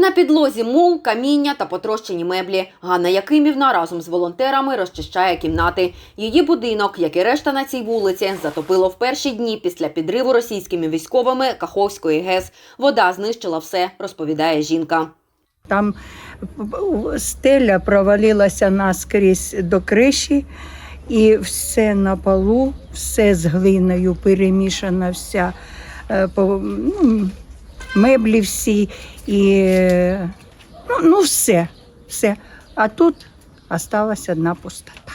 На підлозі мул, каміння та потрощені меблі. Ганна Якимівна разом з волонтерами розчищає кімнати. Її будинок, як і решта на цій вулиці, затопило в перші дні після підриву російськими військовими Каховської ГЕС. Вода знищила все, розповідає жінка. Там стеля провалилася наскрізь до криші, і все на полу, все з глиною перемішана, вся е, ну, меблі всі, і ну, ну все, все. А тут осталась одна пустота.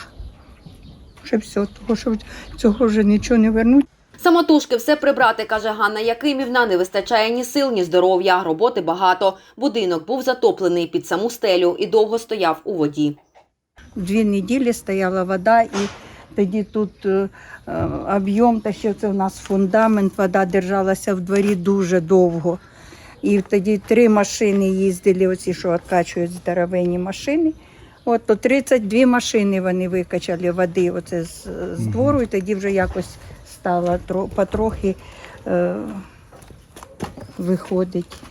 Вже все, того, що цього вже нічого не вернуть. Самотужки все прибрати, каже Ганна Якимівна, не вистачає ні сил, ні здоров'я. Роботи багато. Будинок був затоплений під саму стелю і довго стояв у воді. Дві неділі стояла вода, і тоді тут е, е, об'єм, та ще це у нас фундамент, вода держалася в дворі дуже довго. І тоді три машини їздили, оці, що відкачують здоровенні машини. От то 32 машини вони викачали води оце з, з двору, і тоді вже якось стало потрохи е, виходить.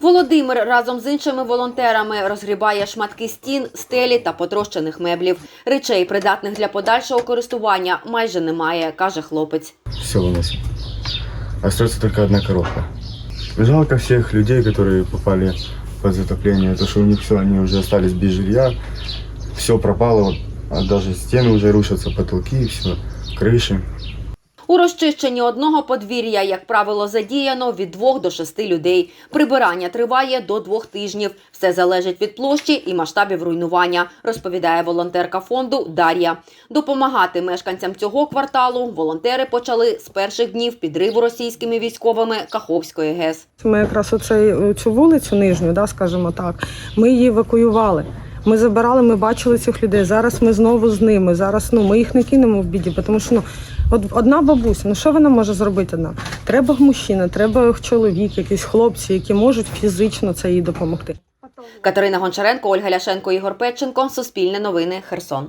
Володимир разом з іншими волонтерами розгрібає шматки стін, стелі та потрощених меблів. Речей, придатних для подальшого користування, майже немає, каже хлопець. все выносим. Остается только одна коробка. Жалко всех людей, которые попали под затопление, то что у них все, они уже остались без жилья, все пропало, вот, а даже стены уже рушатся, потолки, все, крыши. У розчищенні одного подвір'я, як правило, задіяно від двох до шести людей. Прибирання триває до двох тижнів. Все залежить від площі і масштабів руйнування, розповідає волонтерка фонду Дар'я. Допомагати мешканцям цього кварталу волонтери почали з перших днів підриву російськими військовими Каховської ГЕС. Ми якраз оцей, цю вулицю нижню, да, скажімо так, ми її евакуювали. Ми забирали, ми бачили цих людей. Зараз ми знову з ними. Зараз ну, ми їх не кинемо в біді, тому що ну, от одна бабуся, ну що вона може зробити одна? Треба мужчина, треба чоловік, якісь хлопці, які можуть фізично це їй допомогти. Катерина Гончаренко, Ольга Ляшенко, Ігор Петченко. Суспільне новини. Херсон.